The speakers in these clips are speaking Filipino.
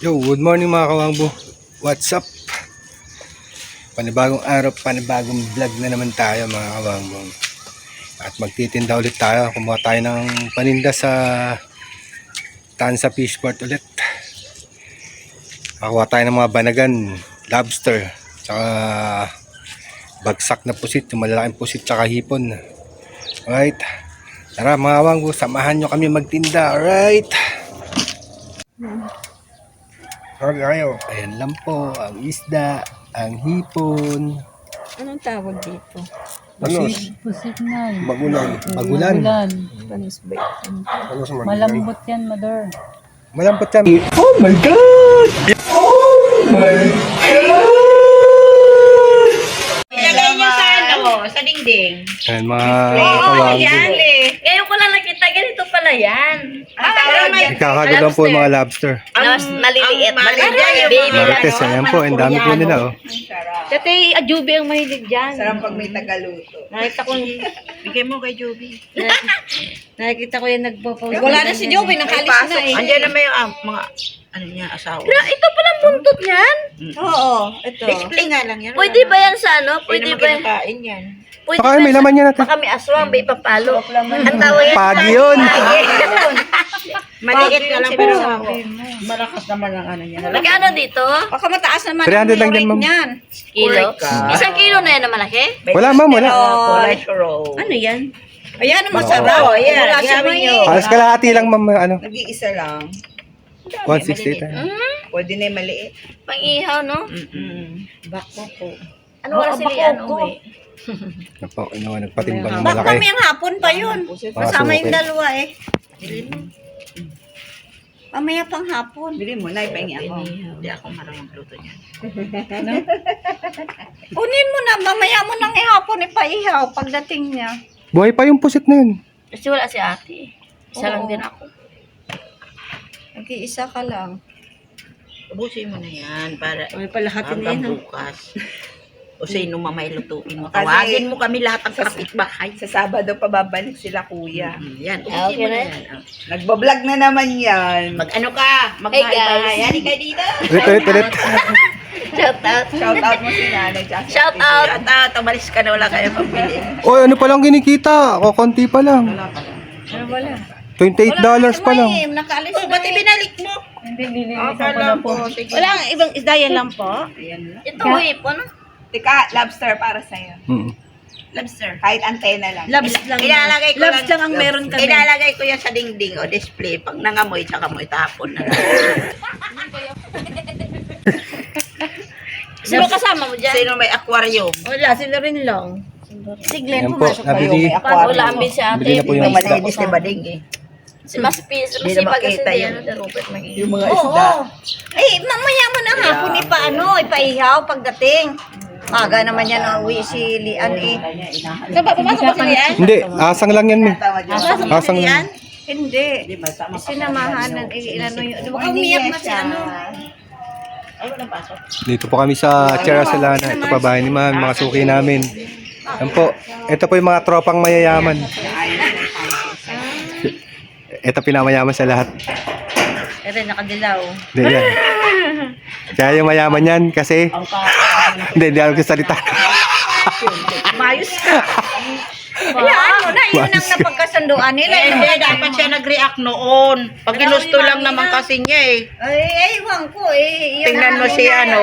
Yo, good morning mga kawangbo. What's up? Panibagong araw, panibagong vlog na naman tayo mga kawangbo. At magtitinda ulit tayo. Kumuha tayo ng paninda sa Tansa Fishport ulit. Kakuha tayo ng mga banagan, lobster, tsaka bagsak na pusit, malalaking pusit tsaka hipon. Alright. Tara mga kawangbo, samahan nyo kami magtinda. Alright. Sorry kayo. Ayan lang po, ang isda, ang hipon, Anong tawag dito? pusit, Pusit na. magulan, magulan. Magulan. Panis ba yun? Ano sa magulan? Malambot yan, mother. Malambot yan. Oh my God! Ilagay niyo sa ano, sa dingding. Ayan mga Oo, yan eh. Ngayon ko lang nakita, ganito pala yan. Ang tawag niya. Ikakagagan po yung mga lobster. Mas maliliit. ang Maliliit yung baby lang. Marites, ayan po. Ang dami po nila oh. Dati, ajubi ang mahilig dyan. Sarap pag may tagaluto. Nakita ko, Bigay mo kay Joby. nakita ko yung nagpo-post. Wala na si Joby, nakalis na eh. Andiyan naman yung ah, mga, ano niya, asawa. Gra, ito pala buntot yan. Oo, ito. Display nga lang yan. Pwede ba yan sa ano? Pwede Pwede naman ba? kinakain yan. Pwede Baka may ba laman yan natin. Baka may aswang, may papalo. Ang tawag yan. Pagi yun. Maliit na lang pero malakas naman ang ano niya. Magkano dito? Baka mataas naman 300 lang yan, ma'am. niyan. Kilo? Isang kilo na yan na malaki? Wala ma'am, wala. Ano yan? Ayan ang masarap. Oo, Ayan, wala siya. Halos kalahati lang ma'am. Ano? Nag-iisa lang. 160 tayo. Hmm? Pwede na yung maliit. Pang-ihaw, no? Mm-mm. Bako po. Ano oras sila yan? Uwi? Ano po, ano, nagpatimbang ng Baka malaki. mamayang hapon pa yun. Kasama yung dalawa eh. Mamaya pang hapon. Bili mo na, ipahingi ako. Hindi ako marunong magluto niyan. Kunin mo na, mamaya mo nang ihapon ipaihaw pagdating niya. Buhay pa yung pusit na yun. Kasi wala si ate. Isa lang Oo. din ako. Nag-iisa ka lang. Ubusin mo na yan para May palahatin hanggang bukas. O sino mamay lutuin mo. Kasi- Tawagin mo kami lahat ng kapitbahay. Sa Sabado pa babalik sila kuya. Mm, Yan, ubusin okay mo na na. yan. Oh. Nagbablog na naman yan. Mag ano ka, mag Hey, guys. Yan, kayo dito. Ulit, ulit, ulit. Shout out. Shout out mo si nanay. tsaka si Shout out. At ah, tumalis ka na wala kayo pambili. Oy, ano pa lang kinikita? O, konti pa lang. Ano wala? $28 dollars pa lang. May, nakaalis Oh, na ba't eh. binalik mo? Hindi, nililisan ko Akala na po. Wala ang ibang isda yan lang po. Ito, hipon. Tika, lobster para sa'yo. Mm. Lobster. Kahit antena lang. Labs lang. Ilalagay ko Labs lang ang meron kami. Ilalagay ko yan sa dingding o display. Pag nangamoy, tsaka mo itapon na lang. Sino kasama mo dyan? Sino may aquarium? Wala, sila rin lang. Si Glenn pumasok nabili. Paano wala ambin si ate? Na po yung Yung isda. malinis ni Bading eh. Si Mas Pis, Hindi masipag na kasi makita di yung- ano, si Robert. Yung mga Oo. isda. Ay, mamaya mo na hapon ipa ano, ipaihaw pagdating. Maga naman yan ang uwi si Lian eh. Saan ba pumasok ba si Lian? Hindi, asang lang yan, mi. Asang Lian? Hindi. Sinamahanan, eh, inano yun. Di ba umiyak na si ano? Dito po kami sa Tierra Salana. Ito pa bahay ni Ma'am, mga suki namin. Yan po. Ito po yung mga tropang mayayaman. Ito pinamayaman sa lahat. Ere, nakadilaw. Hindi yan. Kaya yung mayaman yan kasi... Hindi, hindi ako salita. Mayos ka. Hayaan mo na, yun ang napagkasunduan nila. Eh, Yun hindi, dapat siya nag-react noon. Pag ginusto lang naman kasi niya eh. Ay, ewan ko eh. Yun Tingnan ang mo si ano.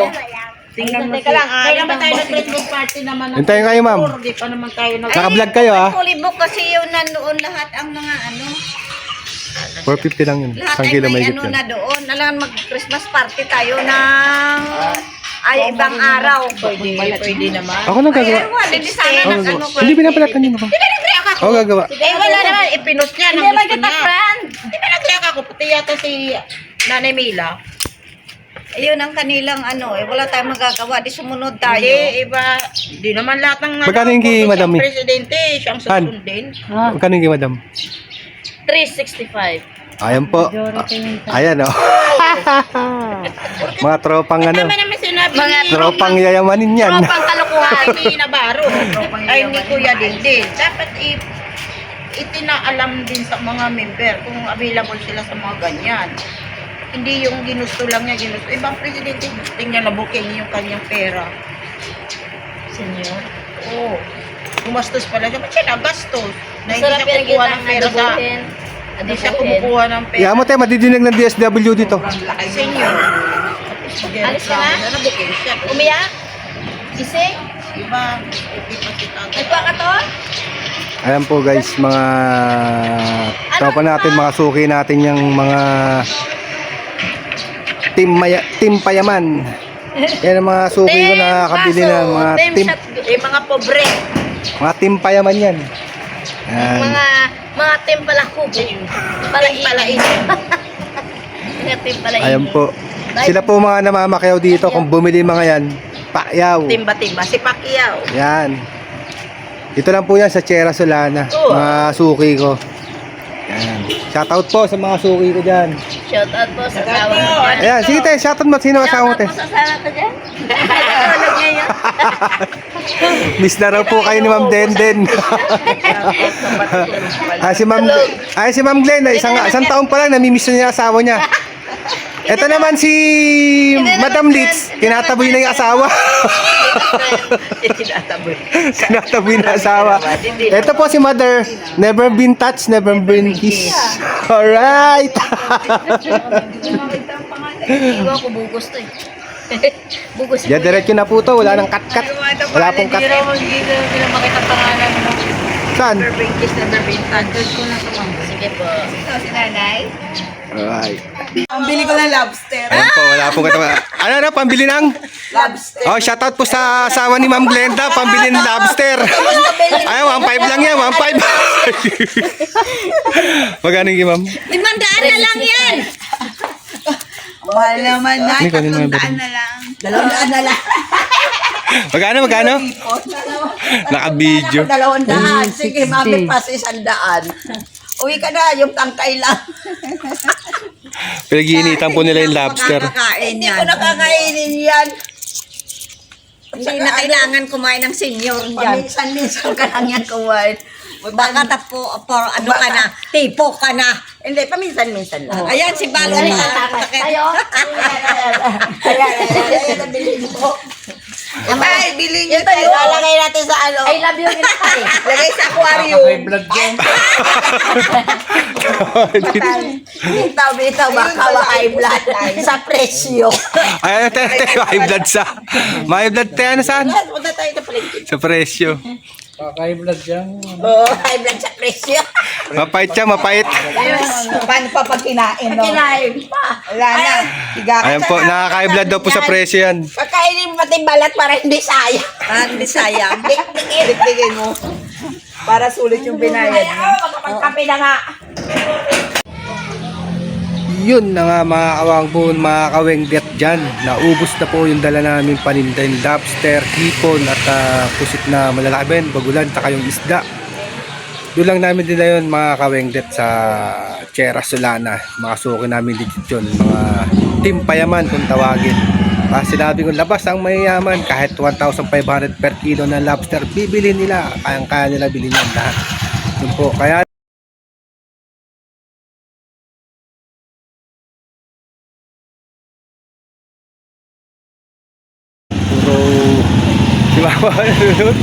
Tingnan mo Teka lang, kaya naman tayo nag-Christmas party naman. ng Hintayin kayo, ma'am. Di pa naman tayo nag- Naka-vlog kayo, ah. Kulibok kasi yun nandoon lahat ang mga ano. 450 lang yun. Lahat Isang ay kilo may ano yun. na doon. Alam mag-Christmas party tayo ng ay ibang araw. Pwede, pwede naman. Ako nang Ay, gagawa. hindi sana Ako nag gagawa. ano ko. Hindi pinapalat kanina ko. Ako gagawa. Eh, wala naman. Ipinos niya. Hindi Hindi man kita friend. Di ba nag-react ako? Pati yata si Nanay Mila. Ayun ang kanilang ano eh. Wala tayong magagawa. Di sumunod tayo. Hindi, iba. Di naman lahat ng... Magkano yung kay siyang Madam eh? Presidente, siyang susundin. Ah, Magkano yung kay madam? 365. Ayan po. yung Ayan oh. Mga tropang ano. Tama naman sinabi Mga ni Tropang yayamanin yan. Tropang kalokohan ni Navarro. Ay, ni Kuya Dindin. Dapat i itinaalam din sa mga member kung available sila sa mga ganyan. Hindi yung ginusto lang niya, ginusto. Ibang presidente, gusto niya labukin yung kanyang pera. Senyor. Oo. Gumastos pala siya. Ba't siya nagastos? Na hindi Masarap siya yan kumukuha kita ng pera sa... Hindi siya Adobohin. kumukuha ng pera. Iya mo tayo, madidinig ng DSW dito. Senyor. Alis ka na? Nabukin siya. Umiyak? Gising? Diba? Okay pa si tatay. Nagpakato? Ayan po guys, mga tropa natin, mga suki natin yung mga team, maya, team payaman. Yan ang mga suki ko na kabili ng mga team, shot. Eh, mga pobre. Mga team payaman yan. Yan. Mga, mga tem pala kubo. Palain. Palain. Mga tem palain. Ayan po. Sila po mga namamakyaw dito kung bumili mga yan. Pakyaw. Timba-timba. Si Pacquiao. Yan. Ito lang po yan sa Chera Solana. Oo. Mga suki ko. Yan. Shoutout po sa mga suki ko dyan. Shout out po sa asawa ko. Ayan, sige tayo, shoutout mo. Sino kasama mo Shout out tayo? po sa asawa ko dyan. Natulog niya yun. Miss na raw po kayo ni Ma'am Denden. ah, si Ma'am, ay, si Ma'am Glenn, isang, isang taon pa lang, namimiss na niya asawa niya. Ito naman si Madam Litz, tinataboy na yung asawa. Tinataboy. tinataboy na asawa. Ito po si Mother, never been touched, never been kissed. Alright. Iwan ko bugos to eh. Bugos Diyan, diretso na po to, wala nang cut-cut. Wala pong cut. Hindi na makita pangalan mo. Saan? Touched. ko na Sige po. Si nanay? Alright. Ang bili ko ng lobster. Ayan po, wala pong katawa. Ano na, pambili ng? Lobster. Oh, shoutout po sa asawa ni Ma'am Glenda, pambili ng lobster. Ay, 1.5 lang yan, 1.5. Magkano yung ma'am? Limandaan na lang yan! Mahal naman na. May Tatlong daan na lang. Dalawang daan na lang. Magkano, magkano? Naka-video. Dalawang daan. Sige, mami pa sa isang daan. Uwi ka na, yung tangkay lang. Pinag-iinitan po nila yung lobster. Makakain yan. Hindi ko nakakainin yan. Hindi na kailangan kumain ng senior yan. Paminsan-minsan ka lang yan kumain. Baka tapo, por, ano ka na, tipo ka na. Hindi, paminsan-minsan lang. Ayan, si. Tayo? Ayan, nabili mo. Ay, bili niyo Ito yung lalagay natin sa ano. I love you kinakay. Lagay sa aquarium. Bitaw, bitaw, baka high blood sa presyo. Ay, tayo, tayo, high blood sa. May blood tayo na saan? Punta tayo sa palengke. Sa presyo. Oo, high blood sa presyo. Mapait siya, mapait. Paano pa pag kinain, no? Kinain pa. Wala na. Higa ka Ayan po, nakaka-high blood daw po sa presyo yan. Kakainin mo pati balat para hindi sayang. Ah, hindi sayang. Dikdikin. Mo. Para sulit yung binayad Ay, oh, makapagkape na nga. Yun na nga mga kawangpon, mga kawengdet dyan. Naubos na po yung dala namin paninda yung lobster, hipon at ah, pusit na malalaki ben, bagulan, taka yung isda. Doon lang namin din na yun mga kawengdet sa Chera Solana. Mga suki namin legit yun, mga team payaman kung tawagin. Ah, sinabi ko, labas ang mayayaman kahit 1,500 per kilo na lobster, bibili nila. Kayang-kaya nila bilhin yan lahat. Yun po, kaya Nanonood.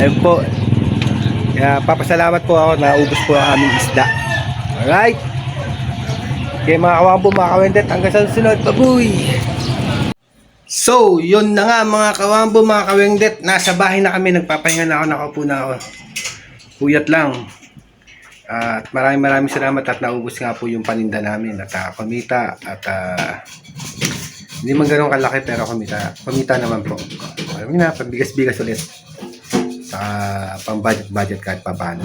Ayun po. Kaya papasalamat po ako na ubos po ang aming isda. Alright. Kaya mga kawambo, mga kawendet, hanggang sa susunod. Babuy! So, yun na nga mga kawambo, mga kawendet. Nasa bahay na kami, nagpapahinga na ako, nakaupo na ako. Puyat lang. At maraming maraming salamat at naubos nga po yung paninda namin at ah, kumita at ah, hindi man ganun kalaki pero kumita. Kumita naman po. Alam na, pambigas-bigas ulit. Sa pang budget budget kahit pa paano.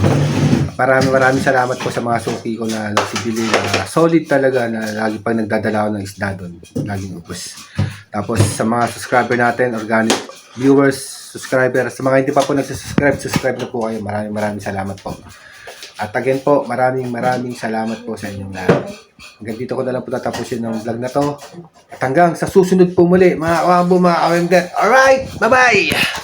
Maraming maraming salamat po sa mga suki ko na nagsibili na solid talaga na lagi pang nagdadala ako ng isda doon. Laging ubos. Tapos sa mga subscriber natin, organic viewers, subscriber, sa mga hindi pa po nagsusubscribe, subscribe na po kayo. Maraming maraming salamat po. At again po, maraming maraming salamat po sa inyong lahat. Hanggang dito ko na lang po tatapusin ng vlog na to. At hanggang sa susunod po muli, mga kawambo, mga kawemdet. Alright, bye-bye!